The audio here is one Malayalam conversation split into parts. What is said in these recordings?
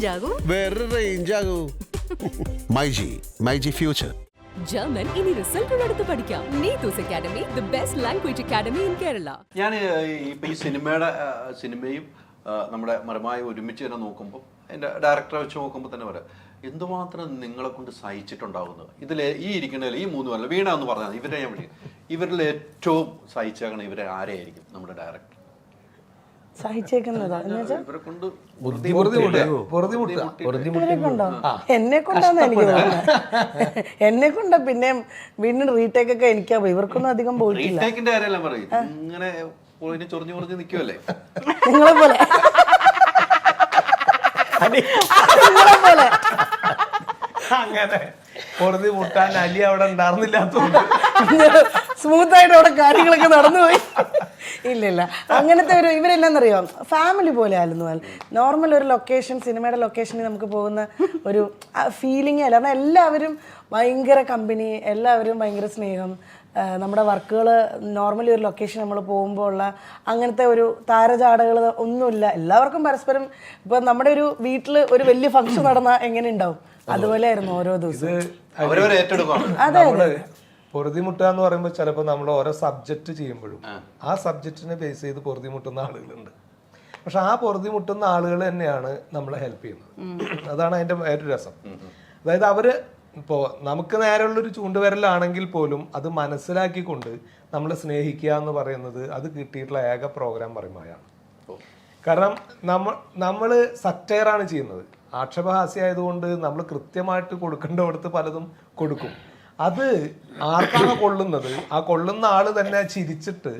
ചേഞ്ച് ആകും? വേറെ റേഞ്ച് ആകൂ. മൈജി മൈജി ഫ്യൂച്ചർ ജർമ്മൻ ഇനി റിസൾട്ടുള്ളടുത്ത് പഠിക്കാം. Neethus academy the best language academy in Kerala ഞാൻ ഇപ്പം ഈ സിനിമയുടെ സിനിമയും നമ്മുടെ മരമായി ഒരുമിച്ച് തന്നെ നോക്കുമ്പോൾ എന്റെ ഡയറക്ടറെ വെച്ച് നോക്കുമ്പോൾ തന്നെ പറയാം എന്തുമാത്രം നിങ്ങളെ കൊണ്ട് സഹിച്ചിട്ടുണ്ടാവുന്നത് ഇതിൽ ഈ ഇരിക്കുന്നതിൽ ഈ മൂന്ന് പേരല്ല വീണ എന്ന് പറഞ്ഞാൽ ഇവരെ ഞാൻ വിളിക്കും. ഇവരിൽ ഏറ്റവും സഹിച്ചേക്കണം ഇവരെ ആരെയായിരിക്കും നമ്മുടെ ഡയറക്ടർ സഹിച്ചേക്കുന്നതാ. എന്ന് വെച്ചാ ഇവരെ കൊണ്ട് ഇവരെ കൊണ്ടോ എന്നെ കൊണ്ടാന്ന് എനിക്ക് തോന്നുന്നത് എന്നെ കൊണ്ടാ പിന്നെ വീണ്ടും റീടേക്ക് ഒക്കെ എനിക്കാ. ഇവർക്കൊന്നും അധികം പോയിട്ടില്ല. റീടേക്കിന്റെ കാര്യമെല്ലാം പറയും. ഇങ്ങനെ പോയിന് ചൊറിഞ്ഞു ചൊറിഞ്ഞ് നിൽക്കുമല്ലേ നിങ്ങളെ പോലെ. നിങ്ങളെ പോലെ. അങ്ങനെ. പൊറുതി മുട്ടാൻ അലി അവിടെ ഉണ്ടായിരുന്നില്ലാത്തോണ്ട് സ്മൂത്ത് ആയിട്ട് അവിടെ കാര്യങ്ങളൊക്കെ നടന്നുപോയി. ഇല്ല ഇല്ല അങ്ങനത്തെ ഒരു ഇവരെല്ലാം അറിയാം ഫാമിലി പോലെ ആയിരുന്നു നോർമൽ ഒരു ലൊക്കേഷൻ സിനിമയുടെ ലൊക്കേഷനിൽ നമുക്ക് പോകുന്ന ഒരു ഫീലിംഗ് അല്ല. കാരണം എല്ലാവരും ഭയങ്കര കമ്പനി എല്ലാവരും ഭയങ്കര സ്നേഹം. നമ്മുടെ വർക്കുകൾ നോർമലി ഒരു ലൊക്കേഷൻ നമ്മൾ പോകുമ്പോൾ ഉള്ള അങ്ങനത്തെ ഒരു താരചാടകൾ ഒന്നുമില്ല. എല്ലാവർക്കും പരസ്പരം ഇപ്പം നമ്മുടെ ഒരു വീട്ടിൽ ഒരു വലിയ ഫംഗ്ഷൻ നടന്നാൽ എങ്ങനെ ഉണ്ടാവും? അതുപോലെ ആയിരുന്നു ഓരോ ദിവസവും അതെ പൊറുതിമുട്ടുക എന്ന് പറയുമ്പോൾ ചിലപ്പോൾ നമ്മൾ ഓരോ സബ്ജക്റ്റ് ചെയ്യുമ്പോഴും ആ. സബ്ജക്റ്റിനെ ബേസ് ചെയ്ത് പൊറുതിമുട്ടുന്ന ആളുകളുണ്ട്. പക്ഷെ ആ പൊറുതിമുട്ടുന്ന ആളുകൾ തന്നെയാണ് നമ്മളെ ഹെൽപ്പ് ചെയ്യുന്നത്. അതാണ് അതിന്റെ ഏറ്റവും രസം. അതായത് അവർ ഇപ്പോ നമുക്ക് നേരെയുള്ളൊരു ചൂണ്ടുവരലാണെങ്കിൽ പോലും അത് മനസ്സിലാക്കിക്കൊണ്ട് നമ്മളെ സ്നേഹിക്കുക എന്ന് പറയുന്നത് അത് കിട്ടിയിട്ടുള്ള ഏക പ്രോഗ്രാം പറയുമ്പോഴാണ്. കാരണം നമ്മൾ നമ്മൾ സറ്റയറാണ് ചെയ്യുന്നത്. ആക്ഷേപഹാസ്യ ആയതുകൊണ്ട് നമ്മൾ കൃത്യമായിട്ട് കൊടുക്കേണ്ടവിടത്ത് പലതും കൊടുക്കും. അത് ആർക്കാണ് കൊള്ളുന്നത്? ആ കൊള്ളുന്ന ആൾ തന്നെ ചിരിച്ചിട്ട്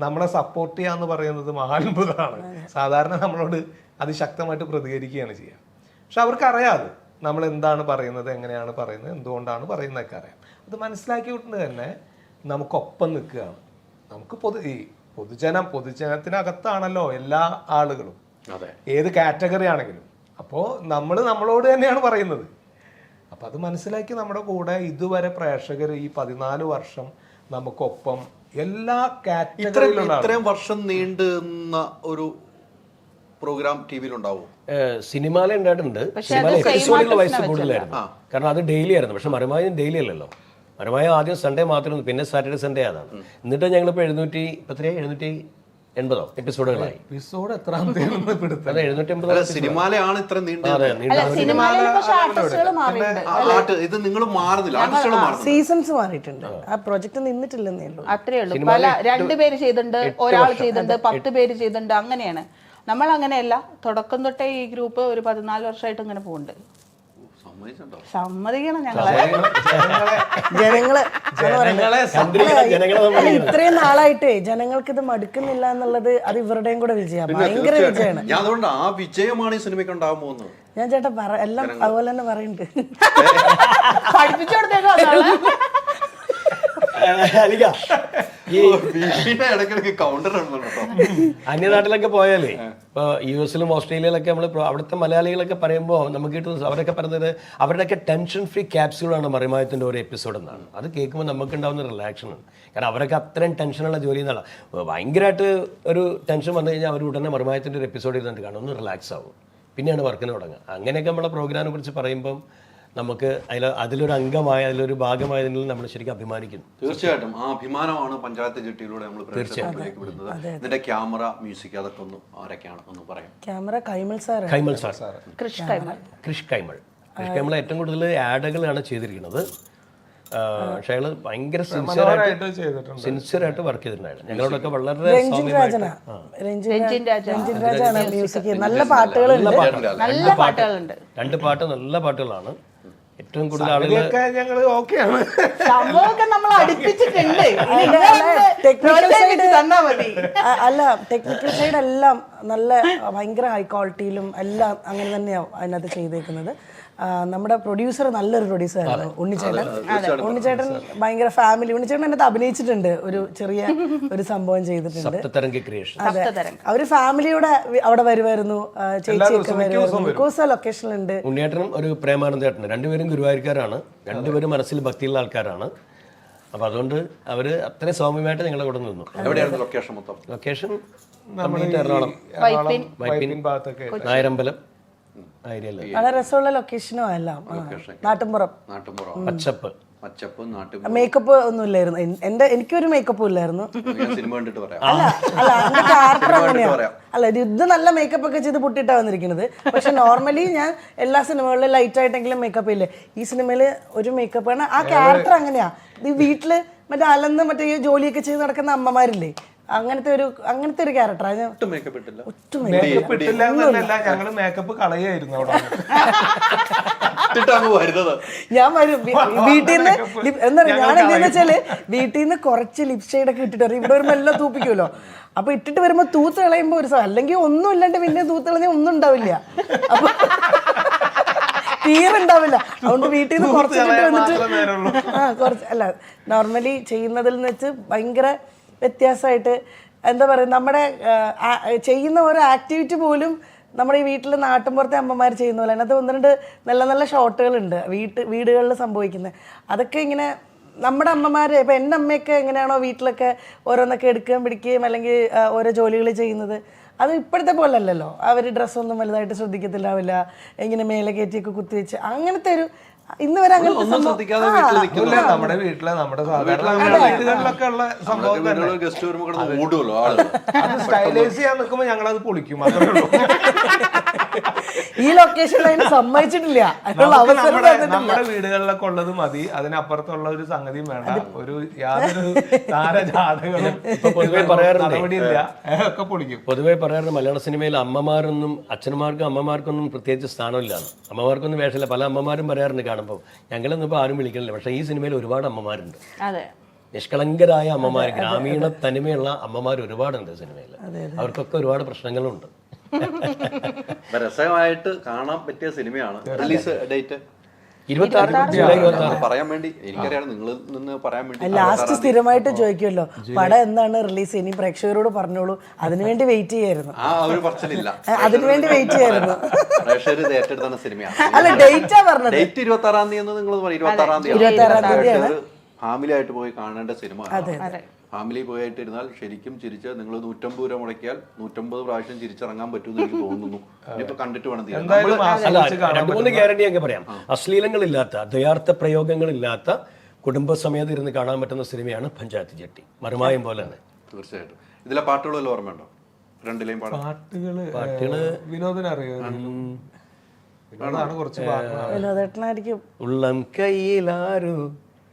നമ്മളെ സപ്പോർട്ട് ചെയ്യാന്ന് പറയുന്നത് മഹാത്ഭുതമാണ്. സാധാരണ നമ്മളോട് അത് അതിശക്തമായിട്ട് പ്രതികരിക്കുകയാണ് ചെയ്യുക പക്ഷെ അവർക്ക് അറിയാതെ നമ്മൾ എന്താണ് പറയുന്നത് എങ്ങനെയാണ് പറയുന്നത് എന്തുകൊണ്ടാണ് പറയുന്നതൊക്കെ അറിയാം. അത് മനസ്സിലാക്കിയിട്ട് തന്നെ നമുക്കൊപ്പം നിൽക്കുകയാണ്. നമുക്ക് പൊതു ഈ പൊതുജനം പൊതുജനത്തിനകത്താണല്ലോ എല്ലാ ആളുകളും. ഏത് കാറ്റഗറി ആണെങ്കിലും. അപ്പോൾ നമ്മൾ നമ്മളോട് തന്നെയാണ് പറയുന്നത്. അപ്പം അത് മനസ്സിലാക്കി നമ്മുടെ കൂടെ ഇതുവരെ പ്രേക്ഷകർ ഈ പതിനാല് വർഷം നമുക്കൊപ്പം എല്ലാ ഇത്രയും കാറ്റഗറിയിലുള്ള ഇത്രയും വർഷം നീണ്ടു നിന്ന ഒരു പ്രോഗ്രാം ടി വിയിലുണ്ടാവും? സിനിമയിലെ ഉണ്ടായിട്ടുണ്ട്. വയസ്സ് കൂടുതലായിരുന്നു. കാരണം അത് ഡെയിലി ആയിരുന്നു. പക്ഷെ മരമായും ഡെയിലി അല്ലല്ലോ. മരമായ ആദ്യം സൺഡേ മാത്രമേ പിന്നെ സാറ്റർഡേ സൺഡേ അതാണ്. എന്നിട്ട് ഞങ്ങളിപ്പോൾ എഴുന്നൂറ്റി എത്രയാ എഴുന്നൂറ്റി എൺപതോ എപ്പിസോഡുകളായി. എപ്പിസോഡ് എത്ര പിടുത്തം അതെ എഴുന്നൂറ്റി എൺപത് അല്ല സിനിമയിലാണ് ഇത്ര നീണ്ടു ഇത് നിങ്ങൾ മാറുന്നില്ല. സീസൺസ് മാറിയിട്ടുണ്ട്. ആ. പ്രൊജക്ട് നിന്നിട്ടില്ലെന്നേ ഉള്ളൂ. അത്രേ ഉള്ളൂ. പല രണ്ടുപേര് ചെയ്തിട്ടുണ്ട് ഒരാൾ ചെയ്തിട്ടുണ്ട് പത്ത് പേര് ചെയ്തിട്ടുണ്ട് അങ്ങനെയാണ്. നമ്മൾ അങ്ങനെയല്ല തുടക്കം തൊട്ടേ ഈ ഗ്രൂപ്പ് ഒരു പതിനാല് വർഷമായിട്ട് ഇങ്ങനെ പോകുന്നുണ്ട് സമ്മതിക്കണം ഞങ്ങളെ. ജനങ്ങൾ അല്ല ഇത്രയും നാളായിട്ടേ ജനങ്ങൾക്ക് ഇത് മടുക്കുന്നില്ല എന്നുള്ളത് അത് ഇവരുടെയും കൂടെ വിജയമാണ്. ഭയങ്കര വിജയമാണ്. ഞാൻ അതുകൊണ്ട് ആ വിജയമാണ് ഈ സിനിമയ്ക്ക് ഉണ്ടാകാൻ പോകുന്നത്. ഞാൻ ചേട്ടാ പറ എല്ലാം അതുപോലെ തന്നെ പറയുന്നുണ്ട്. പഠിപ്പിച്ചു കൊടുത്തേക്കാം അലിക. ഈ ഇടയ്ക്കിടയ്ക്ക് കൗണ്ടർ അന്യനാട്ടിലൊക്കെ പോയാലേ ഇപ്പോൾ യു എസിലും ഓസ്ട്രേലിയയിലൊക്കെ നമ്മൾ അവിടുത്തെ മലയാളികളൊക്കെ പറയുമ്പോൾ നമുക്ക് കിട്ടുന്ന അവരൊക്കെ പറയുന്നത് അവരുടെയൊക്കെ ടെൻഷൻ ഫ്രീ ക്യാപ്സ്യൂളാണ് മറിമായത്തിന്റെ ഒരു എപ്പിസോഡ് എന്നാണ്. അത് കേൾക്കുമ്പോൾ നമുക്ക് ഉണ്ടാകുന്ന റിലാക്ഷനാണ് കാരണം അവരൊക്കെ അത്രയും ടെൻഷനുള്ള ജോലി എന്നാണ്. ഭയങ്കരമായിട്ട് ഒരു ടെൻഷൻ വന്നു കഴിഞ്ഞാൽ അവർ ഉടനെ മറിമായത്തിന്റെ ഒരു എപ്പിസോഡ് ഇരുന്നിട്ട് കാണും ഒന്ന് റിലാക്സ് ആവും. പിന്നെയാണ് വർക്കിന് തുടങ്ങുക. അങ്ങനെയൊക്കെ നമ്മളെ പ്രോഗ്രാമിനെ കുറിച്ച് പറയുമ്പം നമുക്ക് അതിൽ അതിലൊരു അംഗമായ അതിലൊരു ഭാഗമായതിൽ നമ്മൾ ശരിക്കും അഭിമാനിക്കുന്നു. തീർച്ചയായിട്ടും. ആ അഭിമാനമാണ് പഞ്ചായത്ത് ചിട്ടിയിലൂടെ നമ്മൾ പ്രേക്ഷകരിലേക്ക് വിടുന്നത് ഇതിന്റെ ക്യാമറ മ്യൂസിക് അതൊക്കെ ഒന്ന് ആരൊക്കെയാണ് ഒന്ന് പറയാം. Camera Kaimal sir Kaimal sir. Krish Kaimal. Krish Kaimal. Krish Kaimal ഏറ്റവും കൂടുതൽ ആഡുകളാണ് ചെയ്തിരിക്കുന്നത്. പക്ഷേ അയാൾ ഭയങ്കര സിൻസിയർ ആയിട്ട് ചെയ്തിട്ടുണ്ട്. സിൻസിയർ ആയിട്ട് വർക്ക് ചെയ്തിട്ടുണ്ടായിരുന്നു. ഞങ്ങളോടൊക്കെ വളരെ നല്ല പാട്ടുകളുണ്ട്. രണ്ട് പാട്ട് നല്ല പാട്ടുകളാണ്. ഏറ്റവും കൂടുതൽ ആളുകൾ ഞങ്ങൾ ഞങ്ങൾ ഓക്കെയാണ്. സംഭവമൊക്കെ നമ്മൾ അടുപ്പിച്ചിട്ടുണ്ട്. ഇങ്ങനെ technical തന്നാ മതി. അല്ല ടെക്നിക്കൽ സൈഡ് എല്ലാം നല്ല ഭയങ്കര ഹൈ ക്വാളിറ്റിയിലും എല്ലാം അങ്ങനെ തന്നെയാണ് അതിനകത്ത് ചെയ്തേക്കുന്നത്. നമ്മുടെ പ്രൊഡ്യൂസർ നല്ലൊരു പ്രൊഡ്യൂസർ ആയിരുന്നു ഉണ്ണിച്ചേട്ടൻ. ഉണ്ണിച്ചേട്ടൻ ഭയങ്കര ഫാമിലി ഉണ്ണിച്ചേട്ടൻ എന്നത് അഭിനയിച്ചിട്ടുണ്ട് ഒരു ചെറിയ ഒരു സംഭവം ചെയ്തിട്ടുണ്ട്. അവർ ഫാമിലിയോടെ അവിടെ വരുമായിരുന്നു ചേച്ചിയൊക്കെ വരുമായിരുന്നു ലൊക്കേഷനിലുണ്ട് ഉണ്ണിയേട്ടനും ഒരു പ്രേമാനന്ദേട്ടനും രണ്ടുപേരും ഗുരുവായൂർക്കാരാണ്. രണ്ടുപേരും മനസ്സിൽ ഭക്തിയുള്ള ആൾക്കാരാണ്. അപ്പൊ അതുകൊണ്ട് അവർ അത്രയും സൗമ്യമായിട്ട് നിങ്ങളുടെ കൂടെ നിന്നു. എവിടെയായിരുന്നു ലൊക്കേഷൻ മൊത്തം? ലൊക്കേഷൻ എറണാകുളം. വൈപ്പിൻ വൈപ്പിൻ ഭാഗത്തൊക്കെ. നായരമ്പലം. ഐഡിയല്ല വളരെ രസമുള്ള ലൊക്കേഷനും എല്ലാം ആ. നാട്ടിൻപുറം. നാട്ടുമ്പുറം പച്ചപ്പ്. മച്ചപ്പ് നാട്ടു മേക്കപ്പ് ഒന്നും ഇല്ലായിരുന്നു എന്റെ എനിക്കൊരു മേക്കപ്പും ഇല്ലായിരുന്നു. ഞാൻ സിനിമ കണ്ടിട്ട് പറയാം. അല്ല അല്ല എന്റെ ക്യാരക്ടർ. അല്ല ഇത് ഇത് നല്ല മേക്കപ്പ് ഒക്കെ ചെയ്ത് പൊട്ടിയിട്ടാ വന്നിരിക്കുന്നത്. പക്ഷെ നോർമലി ഞാൻ എല്ലാ സിനിമകളിലും ലൈറ്റ് ആയിട്ടെങ്കിലും മേക്കപ്പ് ഇല്ലേ? ഈ സിനിമയിൽ ഒരു മേക്കപ്പ് ആണ്. ആ ക്യാരക്ടർ അങ്ങനെയാ. ഈ വീട്ടിൽ മറ്റേ അലന്ന് മറ്റേ ജോലിയൊക്കെ ചെയ്ത് നടക്കുന്ന അമ്മമാരില്ലേ? അങ്ങനത്തെ ഒരു അങ്ങനത്തെ ഒരു ക്യാരക്ടറാണ് ഞാൻ ഒട്ടും മേക്കപ്പ് ഇട്ടില്ല. ഒട്ടും മേക്കപ്പ് ഇട്ടില്ല. എന്നല്ല ഞങ്ങൾ മേക്കപ്പ് കളയായിരുന്നു അവിടെ. ഞാൻ വരും. വീട്ടിൽ നിന്ന് എന്താ പറയുക ഞാൻ എന്താന്ന് വെച്ചാൽ വീട്ടിൽ നിന്ന് കുറച്ച് ലിപ് ഷെയ്ഡ് ഒക്കെ ഇട്ടിട്ട് വരും. ഇവിടെ വരുമ്പോ എല്ലാം തൂപ്പിക്കുമല്ലോ. അപ്പൊ ഇട്ടിട്ട് വരുമ്പോ തൂത്ത് കളയുമ്പോ ഒരു സാധനം അല്ലെങ്കിൽ ഒന്നും ഇല്ലാണ്ട് പിന്നെ തൂത്ത് കളഞ്ഞ ഒന്നും ഉണ്ടാവില്ല. അപ്പൊ തീരെ ഉണ്ടാവില്ല. അതുകൊണ്ട് വീട്ടിൽ നിന്ന് കുറച്ച് വന്നിട്ട് ആ കുറച്ച് അല്ല നോർമലി ചെയ്യുന്നതിൽ നിന്ന് വെച്ച് ഭയങ്കര വ്യത്യാസമായിട്ട് എന്താ പറയുക നമ്മുടെ ചെയ്യുന്ന ഓരോ ആക്ടിവിറ്റി പോലും നമ്മുടെ ഈ വീട്ടിൽ നാട്ടിൻപുറത്തെ അമ്മമാർ ചെയ്യുന്ന പോലെ അതിനകത്ത് ഒന്ന് രണ്ട് നല്ല നല്ല ഷോട്ടുകളുണ്ട് വീട്ട് വീടുകളിൽ സംഭവിക്കുന്നത് അതൊക്കെ ഇങ്ങനെ നമ്മുടെ അമ്മമാർ ഇപ്പം എന്റെ അമ്മയൊക്കെ എങ്ങനെയാണോ വീട്ടിലൊക്കെ ഓരോന്നൊക്കെ എടുക്കുകയും പിടിക്കുകയും അല്ലെങ്കിൽ ഓരോ ജോലികൾ ചെയ്യുന്നത്. അത് ഇപ്പോഴത്തെ പോലെ അല്ലല്ലോ അവർ ഡ്രസ്സൊന്നും വലുതായിട്ട് ശ്രദ്ധിക്കത്തില്ലാവില്ല. ഇങ്ങനെ മേലെ കയറ്റിയൊക്കെ കുത്തിവെച്ച് അങ്ങനത്തെ ഒരു ഇന്ന് വരെ അങ്ങനെ നമ്മുടെ വീട്ടിലെ നമ്മുടെ വീടുകളിലൊക്കെ ഉള്ള സംഭവം അത് സ്റ്റൈലൈസ് ചെയ്യാൻ നിൽക്കുമ്പോൾ ഞങ്ങൾ അത് പൊളിക്കും ഉള്ളൂ. ഈ ലൊക്കേഷനിൽ അതിന് സമ്മതിച്ചിട്ടില്ല. അതിനുള്ള അവസരം നമ്മുടെ തന്നിട്ടില്ല. നമ്മുടെ വീടുകളിലൊക്കെ ഉള്ളത് മതി. അതിനപ്പുറത്തുള്ള ഒരു സംഗതിയും വേണ്ട. ഒരു യാതൊരു താരജാതകളും പൊതുവെ പറയാറുണ്ട്. നടപടിയില്ല. ഒക്കെ പൊളിക്കും. പൊതുവേ പറയാറുണ്ട് മലയാള സിനിമയിൽ അമ്മമാരൊന്നും അച്ഛന്മാർക്കും അമ്മമാർക്കൊന്നും പ്രത്യേകിച്ച് സ്ഥാനമില്ല. അമ്മമാർക്കൊന്നും വേഷമില്ല. പല അമ്മമാരും പറയാറുണ്ട് കാണുമ്പോൾ ഞങ്ങളൊന്നും ഇപ്പോൾ ആരും വിളിക്കണില്ല. പക്ഷേ ഈ സിനിമയിൽ ഒരുപാട് അമ്മമാരുണ്ട്. അതെ. നിഷ്കളങ്കരായ അമ്മമാർ ഗ്രാമീണ തനിമയുള്ള അമ്മമാർ ഒരുപാടുണ്ട് സിനിമയിൽ. അവർക്കൊക്കെ ഒരുപാട് പ്രശ്നങ്ങളുണ്ട്. രസമായിട്ട് കാണാൻ പറ്റിയ സിനിമയാണ് റിലീസ് ഡേറ്റ്. പറയാൻ വേണ്ടി എനിക്കറിയാം നിങ്ങളിൽ നിന്ന് പറയാൻ വേണ്ടി ലാസ്റ്റ് സ്ഥിരമായിട്ട് ചോദിക്കുമല്ലോ പടം എന്താണ് റിലീസ്? ഇനി പ്രേക്ഷകരോട് പറഞ്ഞോളൂ. അതിനുവേണ്ടി വെയിറ്റ് ചെയ്യായിരുന്നു. ആ ഒരു പറച്ചിലില്ല. അതിനുവേണ്ടി വെയിറ്റ് ചെയ്യായിരുന്നു. പ്രേക്ഷകർ ഇത് ഏറ്റെടുത്ത സിനിമയാണ്. അല്ല ഡേറ്റാ പറഞ്ഞത്. ഡേറ്റ് ഇരുപത്തി ആറാം തീയതി എന്ന് നിങ്ങൾ പറയും. ഇരുപത്തി ആറാം തീയതി ഇരുപത്താറാം തീയതിയാണ്. ഫാമിലി ആയിട്ട് പോയി കാണേണ്ട സിനിമ ഫാമിലി പോയിട്ട് ഇരുന്നാൽ ശരിക്കും ചിരിച്ച് നിങ്ങൾ നൂറ്റമ്പത് രൂപ മുടക്കിയാൽ നൂറ്റമ്പത് പ്രാവശ്യം ചിരിച്ചിറങ്ങാൻ പറ്റുമെന്ന് എനിക്ക് തോന്നുന്നു. ഇനിയിപ്പോ കണ്ടിട്ട് വേണം മൂന്ന് ഗ്യാരണ്ടി ഒക്കെ പറയാം. അശ്ലീലങ്ങളില്ലാത്ത ദയാർത്ഥ പ്രയോഗങ്ങളില്ലാത്ത കുടുംബസമേതം ഇരുന്ന് കാണാൻ പറ്റുന്ന സിനിമയാണ് പഞ്ചായത്ത് ജെട്ടി. മറുമായം പോലെ തന്നെ. തീർച്ചയായിട്ടും. ഇതിലെ പാട്ടുകളെല്ലാം ഓർമ്മയുണ്ടോ? രണ്ടിലെയും പാടാം പാട്ടുകൾ പാട്ടുകൾ വിനോദന അറിയോ വിനോദേട്ടനായിരിക്കും. ഉള്ളം കയ്യിലാരോ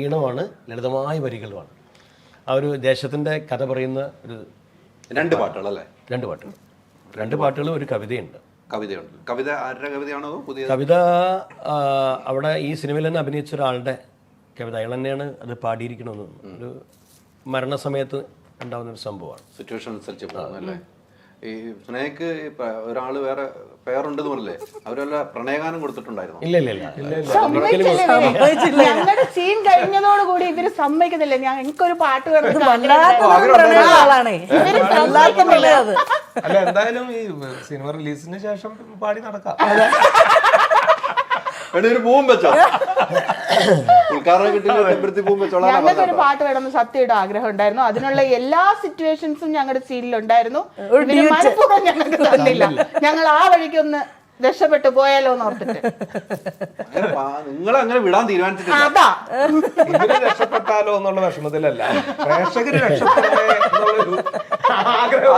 ഈണമാണ് ലളിതമായ വരികളുമാണ്. ആ ഒരു ദേശത്തിന്റെ കഥ പറയുന്ന ഒരു രണ്ട് പാട്ടുകളല്ലേ? രണ്ട് പാട്ടുകൾ രണ്ട് പാട്ടുകളും ഒരു കവിതയുണ്ട്. കവിതയുണ്ട്. കവിത ആരുടെ കവിതയാണോ പുതിയ കവിത അവിടെ ഈ സിനിമയിൽ തന്നെ അഭിനയിച്ച ഒരാളുടെ കവിത. അയാൾ തന്നെയാണ് അത് പാടിയിരിക്കണമെന്ന്. ഒരു മരണസമയത്ത് ഉണ്ടാവുന്ന ഒരു സംഭവമാണ്. സിറ്റുവേഷൻ അനുസരിച്ച് ഈ സ്നേഹക്ക് ഒരാൾ വേറെ പേരുണ്ടെന്ന് പറഞ്ഞില്ലേ? അവരല്ല പ്രണയഗാനം കൊടുത്തിട്ടുണ്ടായിരുന്നു? ഇല്ല ഇല്ല ഇല്ല. ഞങ്ങളുടെ സീൻ കഴിഞ്ഞതോടുകൂടി ഇവർ സമ്മതിക്കുന്നില്ല. പാട്ട് വല്ലാത്ത പ്രണയം അത്. അല്ല എന്തായാലും ഈ സിനിമ റിലീസിന് ശേഷം പാടി നടക്കാം. ഒരു പൂവും വെച്ചോ. പൂവും വെച്ചോളാം ഞങ്ങൾക്ക് ഒരു പാട്ട് വേണമെന്ന് സത്യയുടെ ആഗ്രഹം ഉണ്ടായിരുന്നു അതിനുള്ള എല്ലാ സിറ്റുവേഷൻസും ഞങ്ങളുടെ സീനിലുണ്ടായിരുന്നു ഉണ്ടായിരുന്നു മനഃപൂർവം ഞങ്ങൾക്ക് തന്നില്ല. ഞങ്ങൾ ആ വഴിക്കൊന്ന് രക്ഷപ്പെട്ടു പോയാലോ എന്ന് ഓർത്തിട്ട്. നിങ്ങൾ അങ്ങനെ വിടാൻ തീരുമാനിച്ചിട്ടില്ല. രക്ഷപ്പെട്ടാലോ എന്നുള്ള വിഷമത്തിലല്ല.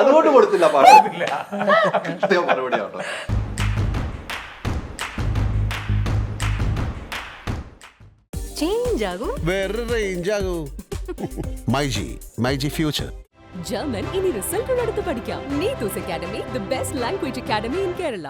അതുകൊണ്ട് കൊടുത്തില്ല മറുപടി ആട്ടോ ചേഞ്ച് ആകും? വേറെ റേഞ്ച് ആകൂ. മൈജി മൈജി ഫ്യൂച്ചർ ജർമ്മൻ ഇനി റിസൾട്ടുകൾ എടുത്ത് പഠിക്കാം. Neethus academy the best language academy in Kerala